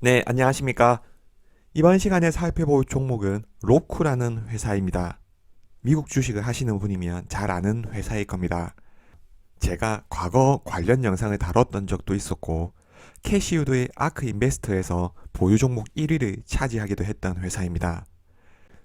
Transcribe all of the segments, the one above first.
네, 안녕하십니까. 이번 시간에 살펴볼 종목은 로쿠라는 회사입니다. 미국 주식을 하시는 분이면 잘 아는 회사일 겁니다. 제가 과거 관련 영상을 다뤘던 적도 있었고, 캐시우드의 아크 인베스트에서 보유 종목 1위를 차지하기도 했던 회사입니다.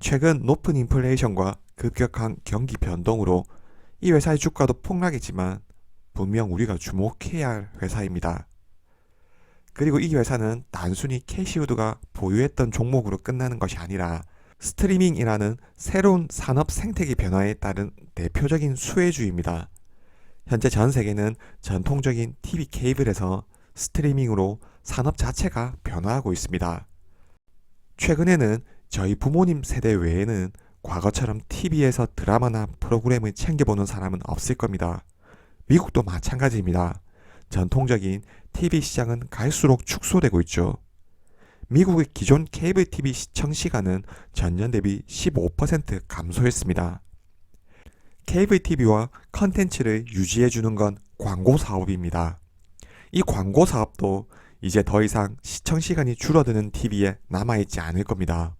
최근 높은 인플레이션과 급격한 경기 변동으로 이 회사의 주가도 폭락했지만 분명 우리가 주목해야 할 회사입니다. 그리고 이 회사는 단순히 캐시우드가 보유했던 종목으로 끝나는 것이 아니라 스트리밍이라는 새로운 산업 생태계 변화에 따른 대표적인 수혜주입니다. 현재 전 세계는 전통적인 TV 케이블에서 스트리밍으로 산업 자체가 변화하고 있습니다. 최근에는 저희 부모님 세대 외에는 과거처럼 TV에서 드라마나 프로그램을 챙겨보는 사람은 없을 겁니다. 미국도 마찬가지입니다. 전통적인 TV 시장은 갈수록 축소되고 있죠. 미국의 기존 케이블 TV 시청 시간은 전년 대비 15% 감소했습니다. 케이블 TV와 컨텐츠를 유지해주는 건 광고 사업입니다. 이 광고 사업도 이제 더 이상 시청 시간이 줄어드는 TV에 남아있지 않을 겁니다.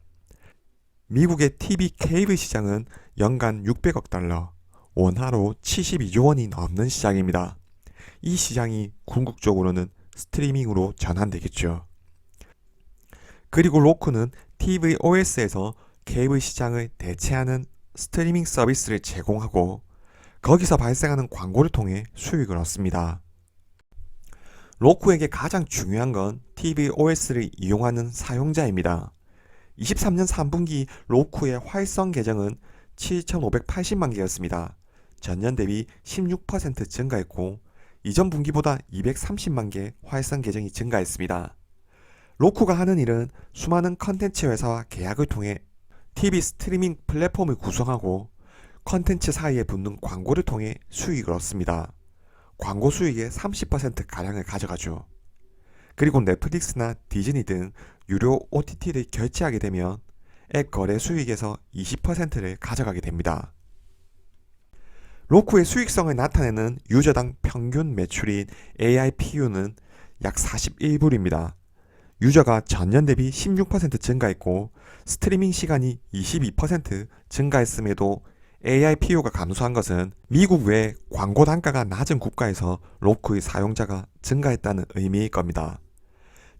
미국의 TV 케이블 시장은 연간 600억 달러, 원화로 72조 원이 넘는 시장입니다. 이 시장이 궁극적으로는 스트리밍으로 전환되겠죠. 그리고 로쿠는 TV OS에서 케이블 시장을 대체하는 스트리밍 서비스를 제공하고 거기서 발생하는 광고를 통해 수익을 얻습니다. 로쿠에게 가장 중요한 건 TV OS를 이용하는 사용자입니다. 23년 3분기 로쿠의 활성 계정은 7,580만 개였습니다. 전년 대비 16% 증가했고 이전 분기보다 230만 개 활성 계정이 증가했습니다. 로쿠가 하는 일은 수많은 컨텐츠 회사와 계약을 통해 TV 스트리밍 플랫폼을 구성하고 컨텐츠 사이에 붙는 광고를 통해 수익을 얻습니다. 광고 수익의 30%가량을 가져가죠. 그리고 넷플릭스나 디즈니 등 유료 OTT를 결제하게 되면 앱 거래 수익에서 20%를 가져가게 됩니다. 로쿠의 수익성을 나타내는 유저당 평균 매출인 AIPU는 약 41불입니다. 유저가 전년 대비 16% 증가했고 스트리밍 시간이 22% 증가했음에도 AIPU가 감소한 것은 미국 외 광고 단가가 낮은 국가에서 로크의 사용자가 증가했다는 의미일 겁니다.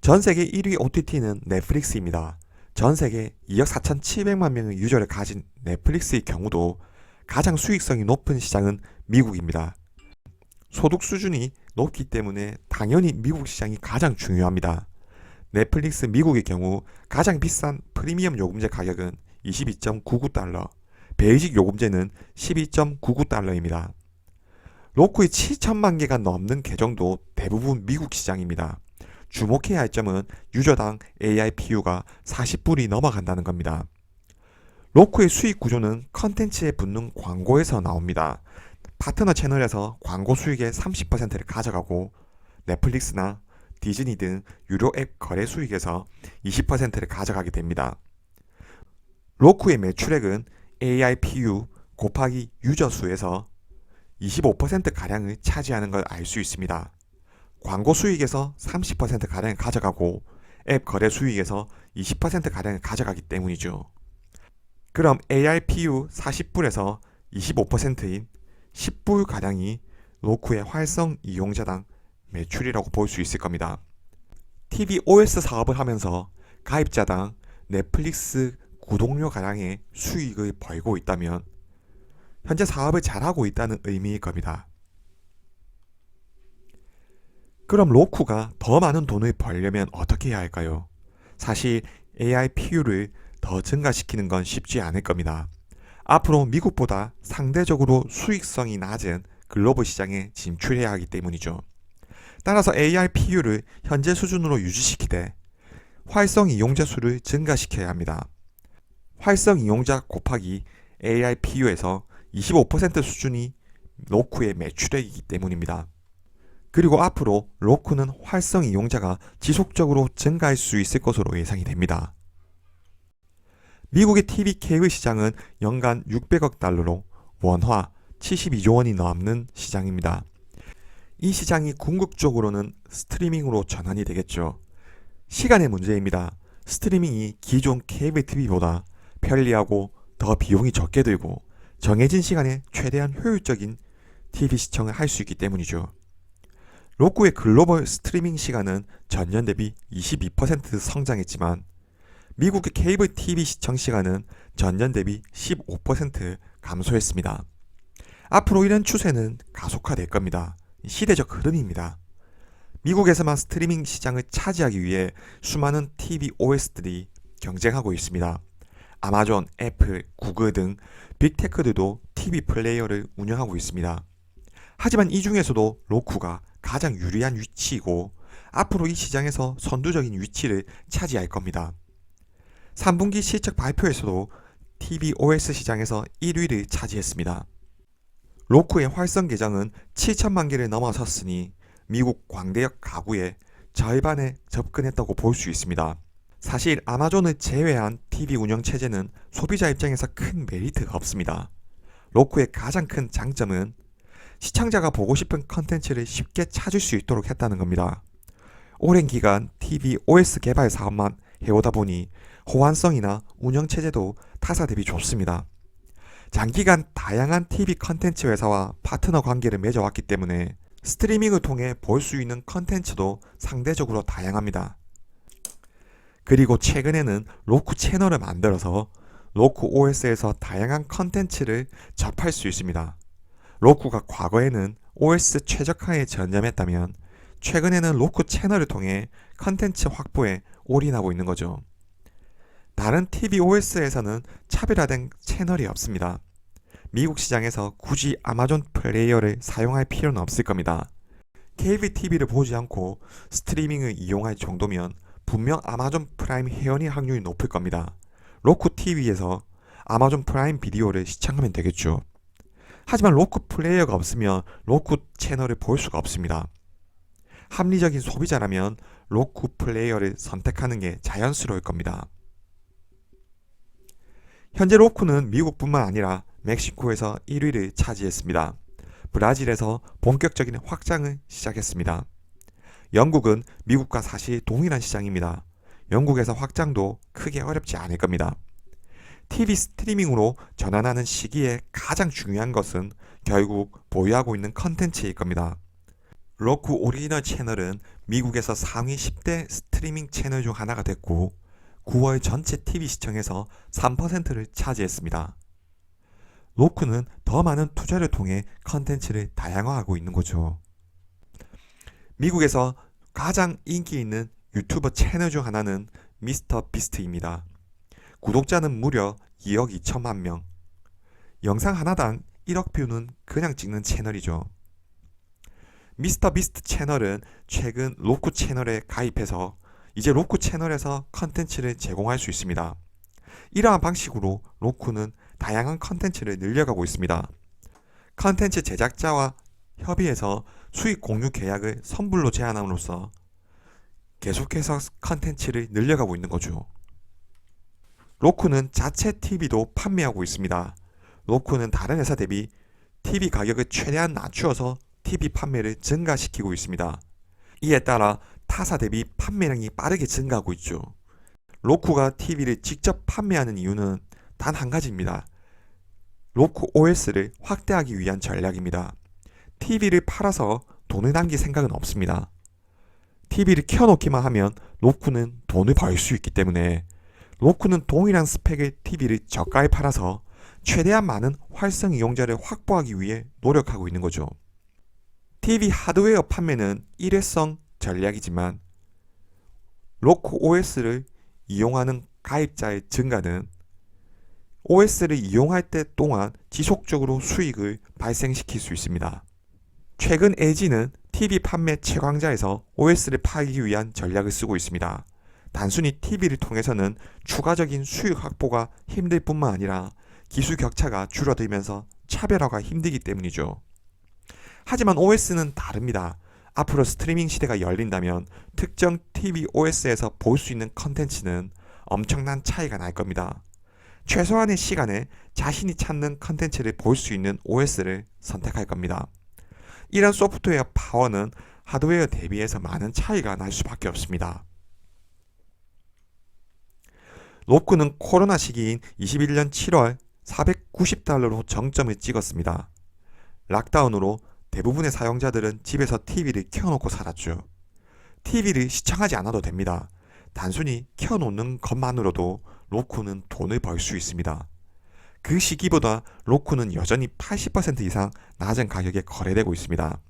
전 세계 1위 OTT는 넷플릭스입니다. 전 세계 2억 4,700만 명의 유저를 가진 넷플릭스의 경우도 가장 수익성이 높은 시장은 미국입니다. 소득 수준이 높기 때문에 당연히 미국 시장이 가장 중요합니다. 넷플릭스 미국의 경우 가장 비싼 프리미엄 요금제 가격은 22.99달러, 베이직 요금제는 12.99달러입니다. 로쿠의 7천만 개가 넘는 계정도 대부분 미국 시장입니다. 주목해야 할 점은 유저당 AIPU가 40불이 넘어간다는 겁니다. 로쿠의 수익 구조는 컨텐츠에 붙는 광고에서 나옵니다. 파트너 채널에서 광고 수익의 30%를 가져가고 넷플릭스나 디즈니 등 유료 앱 거래 수익에서 20%를 가져가게 됩니다. 로쿠의 매출액은 AIPU 곱하기 유저 수에서 25%가량을 차지하는 걸 알 수 있습니다. 광고 수익에서 30%가량을 가져가고 앱 거래 수익에서 20%가량을 가져가기 때문이죠. 그럼 ARPU 40불에서 25%인 10불 가량이 로쿠의 활성 이용자당 매출이라고 볼 수 있을 겁니다. TV OS 사업을 하면서 가입자당 넷플릭스 구독료 가량의 수익을 벌고 있다면 현재 사업을 잘하고 있다는 의미일 겁니다. 그럼 로쿠가 더 많은 돈을 벌려면 어떻게 해야 할까요? 사실 AIPU를 더 증가시키는 건 쉽지 않을 겁니다. 앞으로 미국보다 상대적으로 수익성이 낮은 글로벌 시장에 진출해야 하기 때문이죠. 따라서 ARPU를 현재 수준으로 유지시키되 활성 이용자 수를 증가시켜야 합니다. 활성 이용자 곱하기 ARPU에서 25% 수준이 로쿠의 매출액이기 때문입니다. 그리고 앞으로 로쿠는 활성 이용자가 지속적으로 증가할 수 있을 것으로 예상이 됩니다. 미국의 케이블 시장은 연간 600억 달러로 원화 72조 원이 넘는 시장입니다. 이 시장이 궁극적으로는 스트리밍으로 전환이 되겠죠. 시간의 문제입니다. 스트리밍이 기존 케이블 TV보다 편리하고 더 비용이 적게 들고 정해진 시간에 최대한 효율적인 TV 시청을 할 수 있기 때문이죠. 로쿠의 글로벌 스트리밍 시간은 전년 대비 22% 성장했지만 미국의 케이블 TV 시청 시간은 전년 대비 15% 감소했습니다. 앞으로 이런 추세는 가속화될 겁니다. 시대적 흐름입니다. 미국에서만 스트리밍 시장을 차지하기 위해 수많은 TV OS들이 경쟁하고 있습니다. 아마존, 애플, 구글 등 빅테크들도 TV 플레이어를 운영하고 있습니다. 하지만 이 중에서도 로쿠가 가장 유리한 위치이고 앞으로 이 시장에서 선두적인 위치를 차지할 겁니다. 3분기 실적 발표에서도 TV OS 시장에서 1위를 차지했습니다. 로쿠의 활성 계정은 7천만 개를 넘어섰으니 미국 광대역 가구의 절반에 접근했다고 볼 수 있습니다. 사실 아마존을 제외한 TV 운영 체제는 소비자 입장에서 큰 메리트가 없습니다. 로쿠의 가장 큰 장점은 시청자가 보고 싶은 컨텐츠를 쉽게 찾을 수 있도록 했다는 겁니다. 오랜 기간 TV OS 개발 사업만 해오다 보니 호환성이나 운영 체제도 타사 대비 좋습니다. 장기간 다양한 TV 컨텐츠 회사와 파트너 관계를 맺어왔기 때문에 스트리밍을 통해 볼 수 있는 컨텐츠도 상대적으로 다양합니다. 그리고 최근에는 로쿠 채널을 만들어서 로쿠 OS에서 다양한 컨텐츠를 접할 수 있습니다. 로쿠가 과거에는 OS 최적화에 전념했다면 최근에는 로쿠 채널을 통해 컨텐츠 확보에 올인하고 있는 거죠. 다른 TV OS에서는 차별화된 채널이 없습니다. 미국 시장에서 굳이 아마존 플레이어를 사용할 필요는 없을 겁니다. 케이블 TV를 보지 않고 스트리밍을 이용할 정도면 분명 아마존 프라임 회원의 확률이 높을 겁니다. 로쿠 TV에서 아마존 프라임 비디오를 시청하면 되겠죠. 하지만 로쿠 플레이어가 없으면 로쿠 채널을 볼 수가 없습니다. 합리적인 소비자라면 로쿠 플레이어를 선택하는 게 자연스러울 겁니다. 현재 로쿠는 미국뿐만 아니라 멕시코에서 1위를 차지했습니다. 브라질에서 본격적인 확장을 시작했습니다. 영국은 미국과 사실 동일한 시장입니다. 영국에서 확장도 크게 어렵지 않을 겁니다. TV 스트리밍으로 전환하는 시기에 가장 중요한 것은 결국 보유하고 있는 컨텐츠일 겁니다. 로쿠 오리지널 채널은 미국에서 상위 10대 스트리밍 채널 중 하나가 됐고 9월 전체 TV 시청에서 3%를 차지했습니다. 로쿠는 더 많은 투자를 통해 컨텐츠를 다양화하고 있는 거죠. 미국에서 가장 인기 있는 유튜버 채널 중 하나는 미스터 비스트입니다. 구독자는 무려 2억 2천만 명. 영상 하나당 1억 뷰는 그냥 찍는 채널이죠. 미스터 비스트 채널은 최근 로쿠 채널에 가입해서 이제 로쿠 채널에서 컨텐츠를 제공할 수 있습니다. 이러한 방식으로 로쿠는 다양한 컨텐츠를 늘려가고 있습니다. 컨텐츠 제작자와 협의해서 수익 공유 계약을 선불로 제한함으로써 계속해서 컨텐츠를 늘려가고 있는 거죠. 로쿠는 자체 TV도 판매하고 있습니다. 로쿠는 다른 회사 대비 TV 가격을 최대한 낮추어서 TV 판매를 증가시키고 있습니다. 이에 따라 타사 대비 판매량이 빠르게 증가하고 있죠. 로쿠가 TV를 직접 판매하는 이유는 단 한 가지입니다. 로쿠 OS를 확대하기 위한 전략입니다. TV를 팔아서 돈을 남길 생각은 없습니다. TV를 켜놓기만 하면 로쿠는 돈을 벌 수 있기 때문에 로쿠는 동일한 스펙의 TV를 저가에 팔아서 최대한 많은 활성 이용자를 확보하기 위해 노력하고 있는 거죠. TV 하드웨어 판매는 일회성 전략이지만 로쿠 OS를 이용하는 가입자의 증가는 OS를 이용할 때 동안 지속적으로 수익을 발생시킬 수 있습니다. 최근 LG는 TV 판매 최강자에서 OS를 팔기 위한 전략을 쓰고 있습니다. 단순히 TV를 통해서는 추가적인 수익 확보가 힘들 뿐만 아니라 기술 격차가 줄어들면서 차별화가 힘들기 때문이죠. 하지만 OS는 다릅니다. 앞으로 스트리밍 시대가 열린다면 특정 TV OS에서 볼 수 있는 컨텐츠는 엄청난 차이가 날 겁니다. 최소한의 시간에 자신이 찾는 컨텐츠를 볼 수 있는 OS를 선택할 겁니다. 이런 소프트웨어 파워는 하드웨어 대비해서 많은 차이가 날 수밖에 없습니다. 로쿠는 코로나 시기인 21년 7월 490달러로 정점을 찍었습니다. 락다운으로 대부분의 사용자들은 집에서 TV를 켜놓고 살았죠. TV를 시청하지 않아도 됩니다. 단순히 켜놓는 것만으로도 로쿠는 돈을 벌 수 있습니다. 그 시기보다 로쿠는 여전히 80% 이상 낮은 가격에 거래되고 있습니다.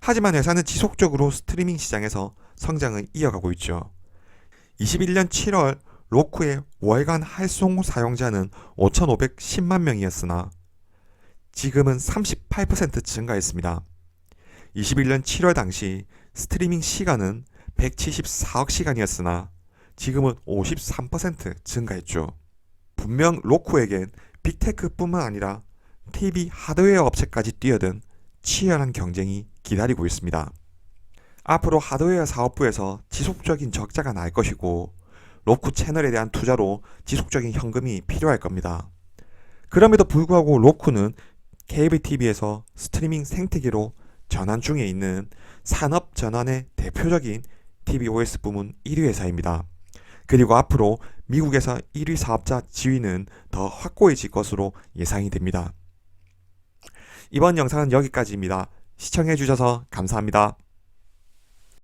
하지만 회사는 지속적으로 스트리밍 시장에서 성장을 이어가고 있죠. 21년 7월 로쿠의 월간 활송 사용자는 5,510만 명이었으나 지금은 38% 증가했습니다. 21년 7월 당시 스트리밍 시간은 174억 시간이었으나 지금은 53% 증가했죠. 분명 로쿠에겐 빅테크뿐만 아니라 TV 하드웨어 업체까지 뛰어든 치열한 경쟁이 기다리고 있습니다. 앞으로 하드웨어 사업부에서 지속적인 적자가 날 것이고 로쿠 채널에 대한 투자로 지속적인 현금이 필요할 겁니다. 그럼에도 불구하고 로쿠는 케이블 TV에서 스트리밍 생태계로 전환 중에 있는 산업 전환의 대표적인 TV OS 부문 1위 회사입니다. 그리고 앞으로 미국에서 1위 사업자 지위는 더 확고해질 것으로 예상이 됩니다. 이번 영상은 여기까지입니다. 시청해 주셔서 감사합니다.